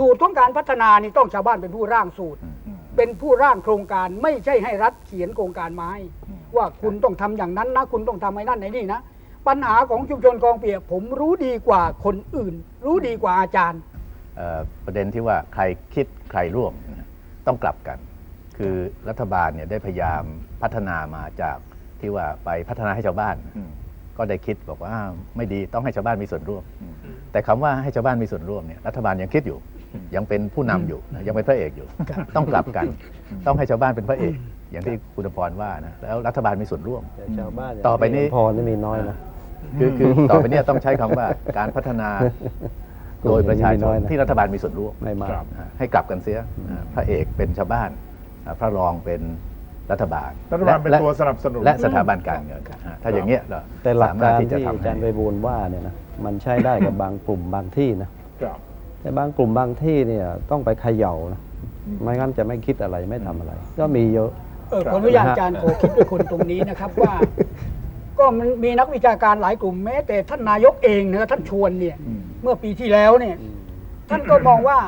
สูตรของการพัฒนานี่ต้องชาวบ้านเป็นผู้ร่างสูตรอืมเป็นผู้ร่างโครงการไม่ใช่ให้รัฐเขียนโครงการมาให้อืมว่าคุณต้องทำอย่างนั้นนะคุณต้องทำไอ้นั่นไอ้นี่นะปัญหาของชุมชนคลองเปียกผมรู้ดีกว่าคนอื่น รู้ดีกว่าอาจารย์เอ่อประเด็นที่ว่าใครคิดใครร่วมนะต้องกลับกัน คือรัฐบาลเนี่ยได้พยายามพัฒนามาจากที่ว่าไปพัฒนาให้ชาวบ้านอืมก็ได้คิดบอกว่าอ้าวไม่ดีต้องให้ชาวบ้านมีส่วนร่วมอืมแต่คำว่าให้ชาวบ้านมีส่วนร่วมเนี่ยรัฐบาลยังคิดอยู่ ยังเป็นผู้นำอยู่นะยังเป็นพระเอกอยู่ ต้องกลับกัน ต้องให้ชาวบ้านเป็นพระเอก อย่างที่คุณพรว่านะแล้วรัฐบาลมีส่วนร่วมแต่ชาวบ้านต่อไปนี้พรนี่มีน้อยนะคือคือต่อไปเนี้ต้องใช้คำว่าการพัฒนาโดยประชาชนที่รัฐบาลมีส่วนร่วมไม่มากครับนะให้กลับกันเสียนะพระเอกเป็นชาวบ้านอ่าพระรองเป็นรัฐบาลรัฐบาลเป็นและตัวสนับสนุนและสถาบันการเงินอ่าถ้าอย่างเงี้ยเราแต่หลักสามารถการที่จะที่ทำอาจารย์ให้ไปบูลย์ว่าเนี่ยนะมันใช้ได้กับบางกลุ่มบางที่นะครับ แต่บางกลุ่มบางที่เนี่ยต้องไปเขย่านะอืมไม่งั้นจะไม่คิดอะไรไม่ทำอะไร ก็มีเยอะ เออครับขออนุญาตอาจารย์ขอคิดด้วยคนตรงนี้นะครับว่า ก็มันมีนักวิชาการหลายกลุ่มแม้ แต่ท่านนายกเองนะท่านชวนเนี่ย อืม เมื่อปีที่แล้วเนี่ย ท่านก็มองว่า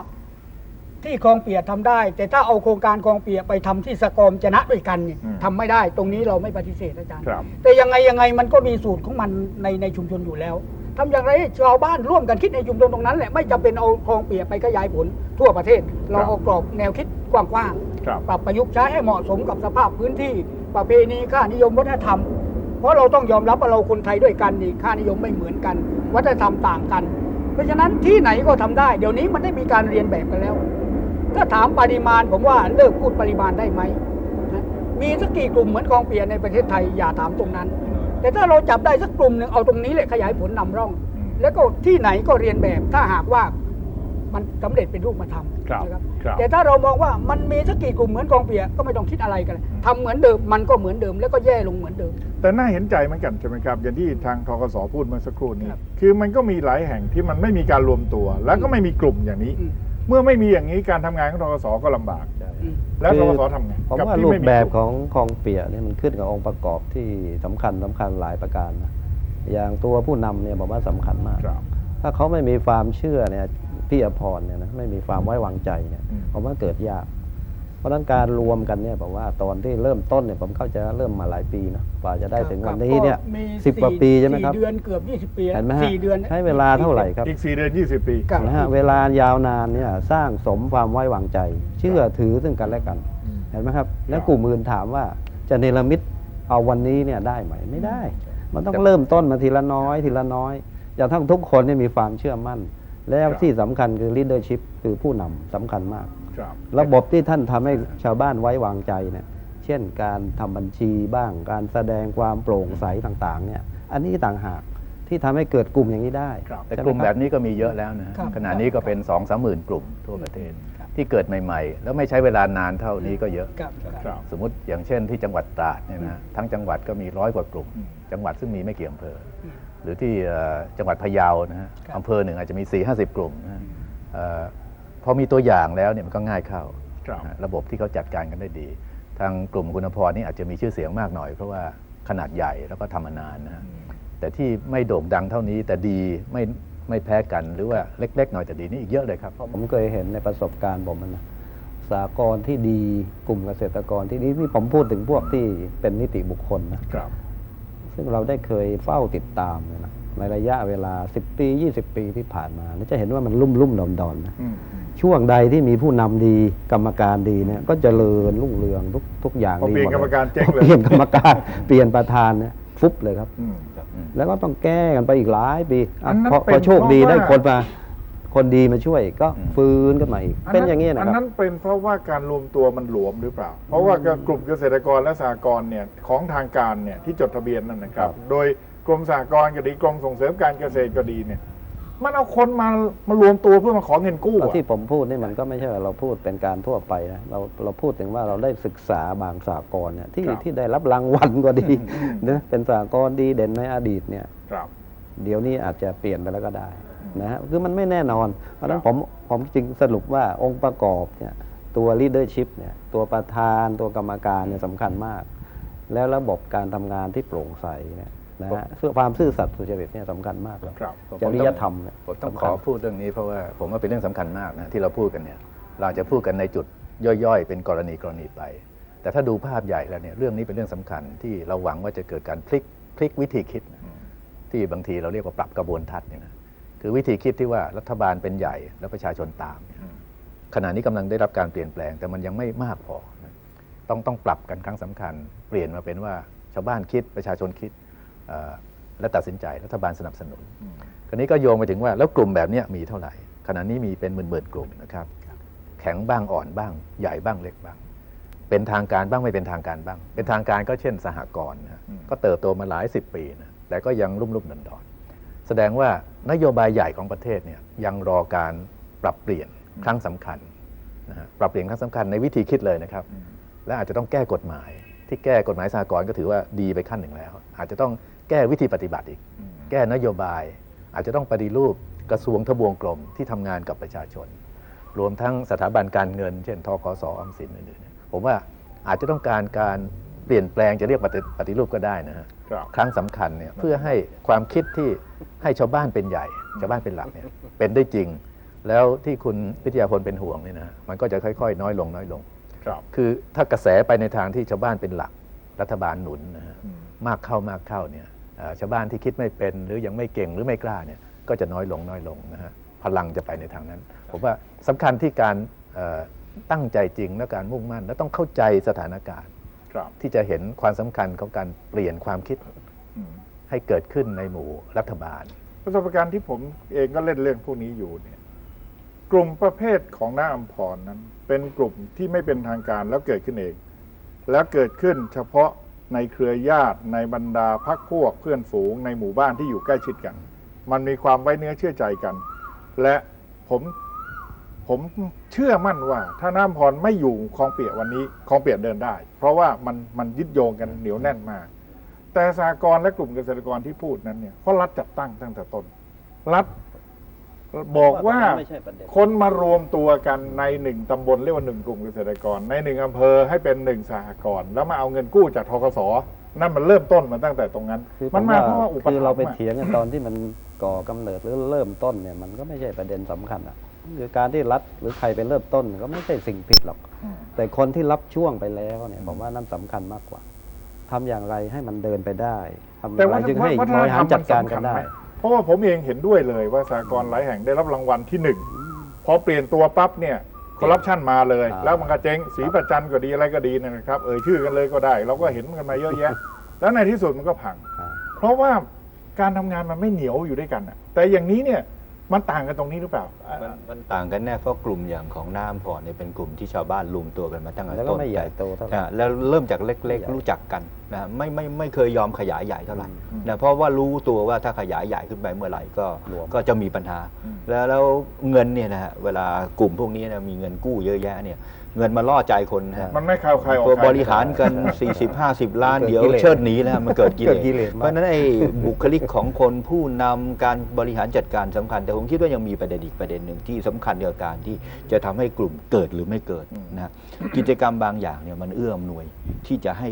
ที่คลองเปียกทำได้ แต่ถ้าเอาโครงการคลองเปียกไปทำที่สกอมจะนะด้วยกันเนี่ยอืมทำไม่ได้ตรงนี้เราไม่ปฏิเสธอาจารย์ ครับ แต่ยังไงยังไงมันก็มีสูตรของมันในในชุมชนอยู่แล้ว ทำอย่างไรให้ชาวบ้านร่วมกันคิดในชุมชนตรงนั้นแหละไม่จำเป็นเอาคลองเปียกไปขยายผลทั่วประเทศ เราเอากรอบแนวคิดกว้างครับ ๆปรับประยุกต์ใช้ให้เหมาะสมกับสภาพพื้นที่ประเพณีค่านิยมวัฒนธรรม เพราะเราต้องยอมรับว่าเราคนไทยด้วยกันนี่ค่านิยมไม่เหมือนกัน วัฒนธรรมต่างกัน เพราะฉะนั้นที่ไหนก็ทำได้ เดี๋ยวนี้มันได้มีการเรียนแบบกันแล้ว ถ้าถามปริมาณผมว่าเลิกพูดปริมาณได้ไหมนะมีสักกี่กลุ่มเหมือนกองเปียในประเทศไทยอย่าถามตรงนั้น แต่ถ้าเราจับได้สักกลุ่มหนึ่งเอาตรงนี้แหละขยายผลนำร่องอืมแล้วก็ที่ไหนก็เรียนแบบถ้าหากว่ามันสำเร็จเป็นรูปธรรมครับนะครับครับแต่ถ้าเรามองว่ามันมีสักกี่กลุ่มเหมือนกองเปียก็ไม่ต้องคิดอะไรกันเลยทำเหมือนเดิมมันก็เหมือนเดิมแล้วก็แย่ลงเหมือนเดิม แต่น่าเห็นใจเหมือนกันใช่ไหมครับ อย่างที่ทางทกสพูดเมื่อสักครู่นี้ครับคือมันก็มีหลายแห่งที่มันไม่มีการรวมตัว แล้วก็ไม่มีกลุ่มอย่างนี้อืมเมื่อไม่มีอย่างนี้การทำงานของทกสก็ลำบากอืม แล้วคืทอกสทำไงผมกัว่าที่รูไม่ปมีแบบกลุ่มของคลองเปียเนี่ยมันขึ้นกับองค์ประกอบที่สำคัญสำคัญหลายประการนะอย่างตัวผู้นำเนี่ยผมว่าสำคัญมากครับถ้าเขาไม่มีความเชื่อเนี่ยพี่อภรเนี่ยนะไม่มีความไว้วางใจเนี่ยอืมผมว่าเกิดยาก เพราะฉะนั้นการรวมกันเนี่ยผมว่าตอนที่เริ่มต้นเนี่ยผมเข้าใจว่าเริ่มมาหลายปีนะกว่าจะได้ถึงวันนี้เนี่ยก็มีสิบกว่าปีใช่ไหมครับสี่เดือนเกือบยี่สิบปีเห็นไหมฮะสี่เดือน ใช้เวลาเท่าไหร่ครับอีก 4 เดือน 20 ปีครับ นะฮะเวลายาวนานเนี่ยสร้างสมความไว้วางใจ เชื่อถือซึ่งกันและกันอืมเห็นไหมครับ แล้วกลุ่มอื่นถามว่าจะเนรมิตเอาวันนี้เนี่ยได้ไหมไม่ได้ มันต้องเริ่มต้นมาทีละน้อยทีละน้อยอย่างทั้งทุกคนเนี่ยมีความเชื่อมั่น แล้วที่สำคัญคือ leadership คือผู้นำสำคัญมากค รับระบบที่ท่านทำให้ชาวบ้านไว้วางใจเนี่ยเช่นการทำบัญชีบ้าง การแสดงความโปร่งใสต่างๆเนี่ยอันนี้ต่างหากที่ทำให้เกิดกลุ่มอย่างนี้ได้ครับแต่ใช่ไหกลุ่มคแบรับนี้ก็มีเยอะแล้วนะฮะครับขณะนี้ก็เป็น2องสามหมื่นกลุ่มทั่วประเทศครับที่เกิดใหม่ ๆ แล้วไม่ใช้เวลานานเท่านี้ก็เยอะครับครับสมมติอย่างเช่นที่จังหวัดตราดเนี่ยนะทั้งจังหวัดก็มีร้อยกว่ากลุ่มอืมจังหวัดซึ่งมีไม่กี่อำเภออมหรือที่เอ่อจังหวัดพะเยานะฮะครับอำเภอหนึ่งอาจจะมี4ี่ห้าสิบกลุ่มนะฮะเอ่อ พอมีตัวอย่างแล้วเนี่ยมันก็ง่ายเข้าครับนะฮะระบบที่เขาจัดการกันได้ดี ทางกลุ่มคุณพรนี่อาจจะมีชื่อเสียงมากหน่อย เพราะว่าขนาดใหญ่แล้วก็ทำมานานนะฮะแต่ที่ไม่โด่งดังเท่านี้แต่ดีไม่ไม่แพ้กันหรือว่าเล็ก ๆ หน่อยแต่ดีนี่อีกเยอะเลยครับผมเคยเห็นในประสบการณ์ผมนะสากลที่ดีกลุ่มเกษตรกรที่ดีที่ผมพูดถึงพวกที่เป็นนิติบุคคลนะครับ ซึ่งเราได้เคยเฝ้าติดตามเนี่ยนะในระยะเวลา 10 ปี 20 ปีที่ผ่านมาเนี่ยจะเห็นว่ามันลุ่มลุ่มดอนดอนๆนะอืม ช่วงใดที่มีผู้นำดีกรรมการดีเนี่ยก็เจริญรุ่งเรืองทุกทุกอย่างพอดีเปลี่ยนหมดกรรมการเจ๊งเลยพอเปลี่ยนกรรมการเปลี่ยนประธานเนี่ยฟุบเลยครับอืมแล้วก็ต้องแก้กันไปอีกหลายปีอะอันนั้นพอเป็นพอโชคดีเพราะว่าได้คนมาคนดีมาช่วยก็อืมฟื้นขึ้นมาอีกเป็นอย่างนี้นะอันครันั้บนเป็นเพราะว่าการรวมตัวมันหลวมหรือเปล่า เพราะว่ากลุ่มเกษตรกรและสหกรณ์เนี่ยของทางการเนี่ยที่จดทะเบียนนั่นนะครับ โดยกรมสหกรณ์ก็ดีกรมส่งเสริมการเกษตรก็ดีเนี่ย มันเอาคนมามารวมตัวเพื่อมาขอเงินกู้แล้วอะที่ผมพูดนี่มันก็ไม่ใช่ว่าเราพูดเป็นการทั่วไปนะเราเราพูดถึงว่าเราได้ศึกษาบางสากลเนี่ยที่ครับที่ได้รับรางวัลก็ดีอืมนะเป็นสากลดีเด่นในอดีตเนี่ยครับเดี๋ยวนี้อาจจะเปลี่ยนไปแล้วก็ได้อืมนะฮะคือมันไม่แน่นอน เพราะฉะนั้ครันบผมผมจึงสรุปว่าองค์ประกอบเนี่ยตัว leadership เนี่ยตัวประธานตัวกรรมการเนี่ยสำคัญมาก แล้วระบบการทำงานที่โปร่งใสเนี่ย นะฮะเพื่อความซื่อสัตย์สุจริตเนี่ยสำคัญมากเลยครับจริยธรรมเนี่ยผมต้องสำขคัญอพูดเรื่องนี้เพราะว่าผมว่าเป็นเรื่องสำคัญมากนะที่เราพูดกันเนี่ยเราจะพูดกันในจุดย่อยๆ เป็นกรณีกรณีไป แต่ถ้าดูภาพใหญ่แล้วเนี่ยเรื่องนี้เป็นเรื่องสำคัญที่เราหวังว่าจะเกิดการพลิกพลิกวิธีคิดนะที่บางทีเราเรียกว่าปรับกระบวนทัศน์เนี่ยนะคือวิธีคิดที่ว่ารัฐบาลเป็นใหญ่แล้วประชาชนตามเนี่ยอืมขณะนี้กำลังได้รับการเปลี่ยนแปลง แต่มันยังไม่มากพอนะต้องต้องปรับกันครั้งสำคัญ เปลี่ยนมาเป็นว่าชาวบ้านคิดประชาชนคิดเอ่อ และตัดสินใจรัฐบาลสนับสนุนอืมคราวนี้ก็โยงไปถึงว่าแล้วกลุ่มแบบเนี้ยมีเท่าไหร่ ขณะนี้มีเป็นหมื่นๆกลุ่มนะครับ แข็งบ้างอ่อนบ้าง ใหญ่บ้างเล็กบ้าง เป็นทางการบ้างไม่เป็นทางการบ้าง เป็นทางการก็เช่นสหกรณ์นะฮะอืมก็เติบโตมาหลายสิบปีนะแต่ก็ยังรุ่มรุ่มดอนดอนๆแสดงว่านโยบายใหญ่ของประเทศเนี่ยยังรอการปรับเปลี่ยนครั้งสำคัญนะฮะปรับเปลี่ยนครั้งสำคัญในวิธีคิดเลยนะครับอืมและอาจจะต้องแก้กฎหมาย ที่แก้กฎหมายสหกรณ์ก็ถือว่าดีไปขั้นหนึ่งแล้ว อาจจะต้อง แก้วิธีปฏิบัติอีกอืมแก้นโยบาย อาจจะต้องปฏิรูปกระทรวงทบวงกรมที่ทำงานกับประชาชน รวมทั้งสถาบันการเงิน เช่นทกสออมสินอื่นๆเนี่ยผมว่าอาจจะต้องการการเปลี่ยนแปลงจะเรียกปฏิปฏิรูปก็ได้นะฮะครับครั้งสำคัญเนี่ยเพื่อให้ความคิดที่ให้ชาวบ้านเป็นใหญ่ ชาวบ้านเป็นหลักเนี่ยเป็นได้จริง แล้วที่คุณวิทยาพลเป็นห่วงเนี่ยนะฮะมันก็จะค่อยๆ น้อยลงน้อยลงครับคือถ้ากระแสไปในทางที่ชาวบ้านเป็นหลักรัฐบาลหนุนนะฮะอืมมากเข้ามากเข้าเนี่ยเอ่อ ชาวบ้านที่คิดไม่เป็นหรือยังไม่เก่งหรือไม่กล้าเนี่ยก็จะน้อยลงน้อยลงนะฮะพลังจะไปในทางนั้น ผมว่าสำคัญที่การเอ่อตั้งใจจริงและการมุ่งมั่น และต้องเข้าใจสถานการณ์ครับที่จะเห็นความสำคัญของการเปลี่ยนความคิดอืมให้เกิดขึ้นในหมู่รัฐบาล ประสบการณ์ที่ผมเองก็เล่นเรื่องพวกนี้อยู่เนี่ยกลุ่มประเภทของน้าอัมพรนั้น เป็นกลุ่มที่ไม่เป็นทางการแล้วเกิดขึ้นเอง แล้วเกิดขึ้นเฉพาะ ในเครือญาติ ในบรรดาพักพวกเพื่อนฝูงในหมู่บ้านที่อยู่ใกล้ชิดกัน มันมีความไว้เนื้อเชื่อใจกัน และผมผมเชื่อมั่นว่า ถ้าน้าพรไม่อยู่คลองเปียกวันนี้คลองเปียกเดินได้ เพราะว่ามันมันยึดโยงกันเหนียวแน่นมาก แต่สากรและกลุ่มเกษตรกรที่พูดนั้นเนี่ยเพราะรัฐจัดตั้งตั้งแต่ต้นรัฐ บอกว่าไม่ใช่ประเด็น คนมารวมตัวกันในหนึ่งตำบลเรียกว่าหนึ่งกลุ่มเกษตรกร ในหนึ่งอำเภอให้เป็นหนึ่งสหกรณ์แล้วมาเอาเงินกู้จากทกสนั่นมันเริ่มต้นมาตั้งแต่ตรงนั้น คือมันมาเพราะว่าอุปคือถัเรามภ์ไปอะเถียงกันตอนที่มันก่อกำเนิดหรือเริ่มต้นเนี่ยมันก็ไม่ใช่ประเด็นสำคัญอะคือการที่รัฐหรือใครเป็นเริ่มต้นก็ไม่ใช่สิ่งผิดหรอก อืมแต่คนที่รับช่วงไปแล้วเนี่ยผมว่านั่นสำคัญมากกว่าทำอย่างไรให้มันเดินไปได้ทำอแต่ย่างไรว่าจึงให้วัฒบนริธรหารมจัดการมักันสำคัญได้ไหม เพราะว่าผมเองเห็นด้วยเลยว่าสากรณ์หลายแห่งได้รับรางวัลที่หนึ่งพอเปลี่ยนตัวปั๊บเนี่ยคอร์รัปชันมาเลยอ่าแล้วมันก็เจ๊งสีประจันก็ดีอะไรก็ดีเนยนะครับ เอ่ยชื่อกันเลยก็ได้ เราก็เห็นกันมาเยอะแยะ แล้วในที่สุดมันก็พังอ่าเพราะว่าการทำงานมันไม่เหนียวอยู่ด้วยกันอะแต่อย่างนี้เนี่ย มันต่างกันตรงนี้หรือเปล่า มันมันต่างกันแน่เพราะกลุ่มอย่างของน้ำพรเนี่ยเป็นกลุ่มที่ชาวบ้านรวมตัวกันมาตั้งแต่แล้วก็ต้นไม่ใหญ่โตเท่าไหร่ นะแล้วเริ่มจากเล็กไม่ใหญ่ๆรู้จักกันนะไม่ไม่ไม่เคยยอมขยายใหญ่เท่าไหร่อืมนะเพราะว่ารู้ตัวว่าถ้าขยายใหญ่ขึ้นไปเมื่อไหร่ก็รวม ก็จะมีปัญหา อืม แล้วแล้วเงินเนี่ยนะฮะเวลากลุ่มพวกนี้นะมีเงินกู้เยอะแยะเนี่ย เงินมาล่อใจคนนะฮะมันไม่เข้าใครออกพอใครบริหารกัน 40 50 ล้านเกิดเดี๋ยวกิเลสเชิดหนีแล้วมันเกิดกิเกิดเลสกิเลสมากเพราะฉะนั้นไอ้บุคลิกของคนผู้นำการบริหารจัดการสำคัญ แต่ผมคิดว่ายังมีประเด็นอีกประเด็นหนึ่งที่สำคัญกับการที่จะทำให้กลุ่มเกิดหรือไม่เกิดนะกิจกรรมบางอย่างเนี่ยมันเอื้ออำนวยที่จะให้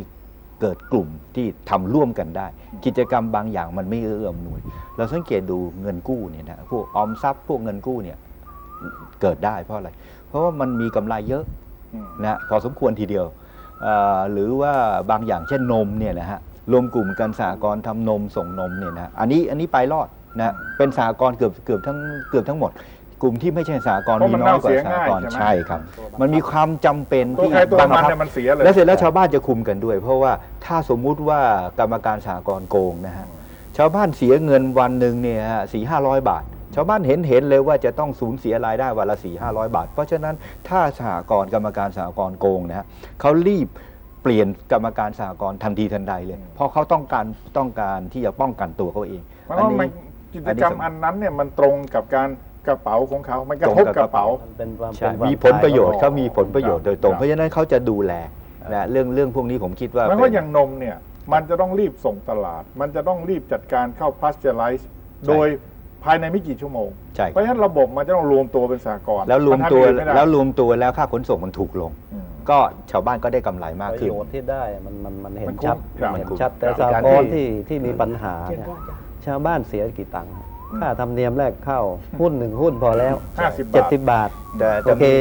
เกิดกลุ่มที่ทำร่วมกันได้ กิจกรรมบางอย่างมันไม่เอื้ออำนวย เราสังเกตดูเงินกู้เนี่ยนะพวกออมทรัพย์พวกเงินกู้เนี่ยเกิดได้เพราะอะไร เพราะว่ามันมีกำไรเยอะอืม นะพอสมควรทีเดียวเอ่อหรือว่าบางอย่างเช่นนมเนี่ยนะฮะรวมกลุ่มกันสหกรณ์ทำนมส่งนมเนี่ยนะอันนี้อันนี้ไปรอดนะเป็นสหกรณ์เกือบเกือบทั้งเกือบทั้งหมด กลุ่มที่ไม่ใช่สหกรณ์เพราะมีมันน้อยกว่าเน่าเสียสหง่ายกรณ์ใช่ไหมใช่ครับ มันมีความจำเป็นตัวที่ใครตัวบังมันคับเนี่ยมันเสียเลยแล้วเสร็จแล้วชาวบ้านจะคุมกันด้วย เพราะว่าถ้าสมมุติว่ากรรมการสหกรณ์โกงนะฮะชาวบ้านเสียเงินวันหนึ่งเนี่ยสี่ห้าร้อยบาท ชาวบ้านเห็นเห็นเลยว่าจะต้องสูญเสียรายได้วันละสี่ห้าร้อยบาท เพราะฉะนั้นถ้าสหกรณ์กรรมการสหกรณ์โกงนะฮะเขารีบเปลี่ยนกรรมการสหกรณ์ทันทีทันใดเลย เพราะเขาต้องการต้องการที่จะป้องกันตัวเขาเองมันว่ามันกิจกรรมอันนั้นเนี่ยมันตรงกับการกระเป๋าของเขา มันกระทบกระเป๋ามันเป็นความใช่เป็นความมีผลประโยชน์ตายเขามีผลประโยชน์โดยตรงครับเพราะฉะนั้นเขาจะดูแลนะเรื่องเรื่องพวกนี้ผมคิดว่ามันเป็ก็นอย่างนมเนี่ยมันจะต้องรีบส่งตลาด มันจะต้องรีบจัดการเข้าพาสเจอร์ไลซ์โดย ภายในไม่กี่ชั่วโมง ใช่เพราะฉะนั้นระบบมันจะต้องรวมตัวเป็นสากลแล้วรวมตัวนทำอย่างอื่นไได้แล้วรวมตัวแล้วค่าขนส่งมันถูกลงอืมก็ชาวบ้านก็ได้กำไรมากประขึ้นโยชน์ที่ได้มันมันมันเห็มันนชัดคุ้มครับมันเห็นมันคุ้มชัดแต่ครับสากการรที่ณ์ที่ที่มีปัญหาเชิญเนี่ยพระอาจารย์ชาวบ้านเสียกี่ตังค์ค่าธรรมเนียมแรกเข้าหุ้นหนึ่งหุ้นพอแล้วห้าสิบบาทเจ็ดสิบบาทแต่โอจะเคมี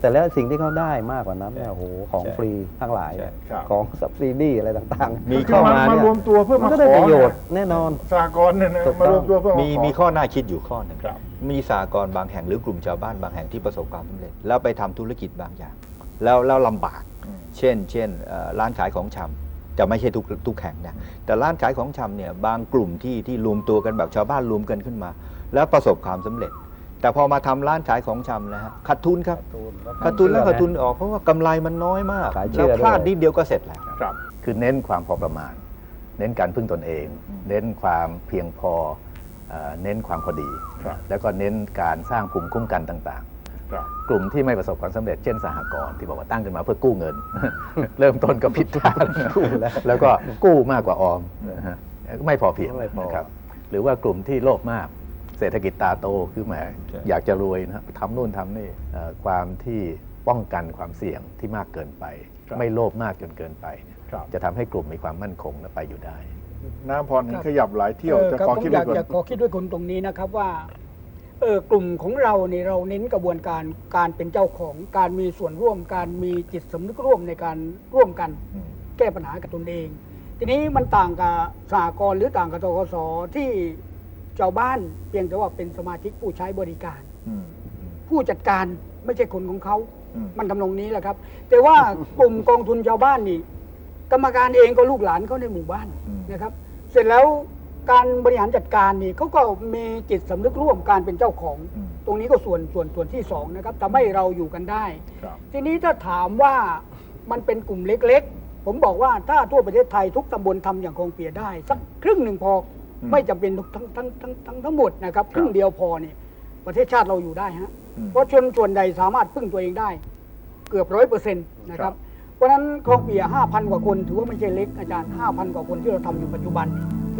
แต่แล้วสิ่งที่เขาได้มากกว่านั้นเนี่ยโอ้โหของใช่ฟรีทั้งหลายเนี่ยครับ ของสับซิดี้อะไรต่างๆมีคือเข้ามันมามาเนี่ยรวมตัวเพื่อมันมาก็ได้ขอประโยชน์แน่นอน สากรณ์เนี่ยนะถูกต้อง มารวมตัวเพื่อมีขอ มีข้อน่าคิดอยู่ข้อหนึ่งครับ มีสากรณ์บางแห่งหรือกลุ่มชาวบ้านบางแห่งที่ประสบความสำเร็จแล้วไปทำธุรกิจบางอย่าง แล้วแล้วลำบาก อืม เช่น เช่นเอ่อร้านขายของชำจะไม่ใช่ทุกทุกแห่งนะแต่ร้านขายของชำเนี่ยบางกลุ่มที่ที่รวมตัวกันแบบชาวบ้านรวมกันขึ้นมา แล้วประสบความสำเร็จ แต่พอมาทำร้านขายของชำนะฮะขาดทุนครับขาดทุนแล้วขาดทุนออกเพราะว่ากำไรมันน้อยมากขายเชื่แล้อวพลาดด้วยนิดเดียวก็เสร็จแล้วครับ คือเน้นความพอประมาณ เน้นการพึ่งตนเอง เน้นความเพียงพอเอ่อเน้นความพอดีครับแล้วก็เน้นการสร้างภูมิคุ้มกันต่างครับๆกลุ่มที่ไม่ประสบความสำเร็จเช่นสหกรณ์ที่บอกว่าตั้งขึ้นมาเพื่อกู้เงิน เริ่มต้นก็ผิดทางกู้แล้วแล้วก็กู้มากกว่าออมนะฮะไม่พอเพียงไม่พอนะครับหรือว่ากลุ่มที่โลภมาก เศรษฐกิจตาโตคือแหมใช่อยากจะรวยนะครับทำนู่นทำนี่เอ่อความที่ป้องกันความเสี่ยงที่มากเกินไปครับไม่โลภมากจนเกินไปเนี่ยครับจะทำให้กลุ่มมีความมั่นคงและไปอยู่ได้ น้ำพรเห็นขยับหลายเที่ยวออจะครับขอผมคิดอดูยากก่อนอยากขอคิดด้วยคนตรงนี้นะครับว่าเออกลุ่มของเราเนี่ยเราเน้นกระบวนการการเป็นเจ้าของการมีส่วนร่วมการมีจิตสำนึกร่วมในการร่วมกันอืมแก้ปัญหากับตนเอง ทีนี้มันต่างกับสหกรณ์หรือต่างกับทกสที่ ชาวบ้านเพียงแต่ว่าเป็นสมาชิกผู้ใช้บริการอืม ผู้จัดการไม่ใช่คนของเขา อืม มันทำนองนี้แหละครับ แต่ว่ากลุ่มกองทุนชาวบ้านนี่ กรรมการเองก็ลูกหลานเขาในหมู่บ้านอืม นะครับ เสร็จแล้วการบริหารจัดการนี่เขาก็มีจิตสำนึกร่วมการเป็นเจ้าของ อืมตรงนี้ก็ส่วนส่วนส่วนที่สองนะครับทำให้เราอยู่กันได้ ครับ ทีนี้ถ้าถามว่ามันเป็นกลุ่มเล็กๆ ผมบอกว่าถ้าทั่วประเทศไทยทุกตำบลทำอย่างคลองเปียได้ สักครึ่งหนึ่งพออม ไม่จำเป็นทั้งทั้งทั้งทั้งทั้งหมดนะครับครับครึ่งเดียวพอเนี่ยประเทศชาติเราอยู่ได้ฮะอืมเพราะชนส่วนใดสามารถพึ่งตัวเองได้ เกือบร้อยเปอร์เซ็นต์นะคครัรับบเพราะฉะนั้นคลองเปียห้าพันกว่าคน ถือว่าไม่ใช่เล็กอาจารย์ห้าพันกว่าคนที่เราทำอยู่ปัจจุบัน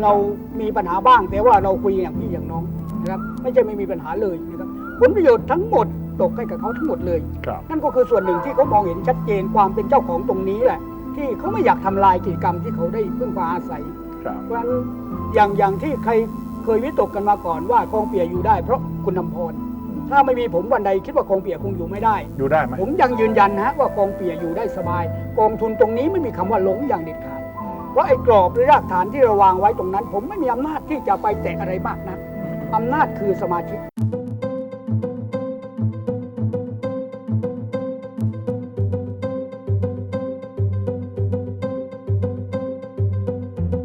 เรามีปัญหาบ้าง แต่ว่าเราคุยอย่างพี่อย่างน้องนะครับไม่ใช่ไม่มีปัญหาเลยนะครับผลประโยชน์ทั้งหมดตกให้กับเขาทั้งหมดเลยครับนั่นก็คือส่วนหนึ่งที่เขามองเห็นชัดเจนความเป็นเจ้าของตรงนี้แหละ ที่เขาไม่อยากทำลายกิจกรรมที่เขาได้พึ่งพาอาศัย ครับเพราะฉะนั้นอย่างอย่างที่ใครเคยวิตกกันมาก่อนว่าคลองเปียอยู่ได้ เพราะคุณนำพร ถ้าไม่มีผมวันใดคิดว่าคลองเปียคงอยู่ไม่ได้ อยู่ได้ไหมผมยังยืนยันนะฮะว่าคลองเปียอยู่ได้สบาย กองทุนตรงนี้ไม่มีคำว่าหลงอย่างเด็ดขาด เพราะไอ้กรอบหรือรากฐานที่เราวางไว้ตรงนั้น ผมไม่มีอำนาจที่จะไปแตะอะไรมากนะอำนาจคือสมาชิก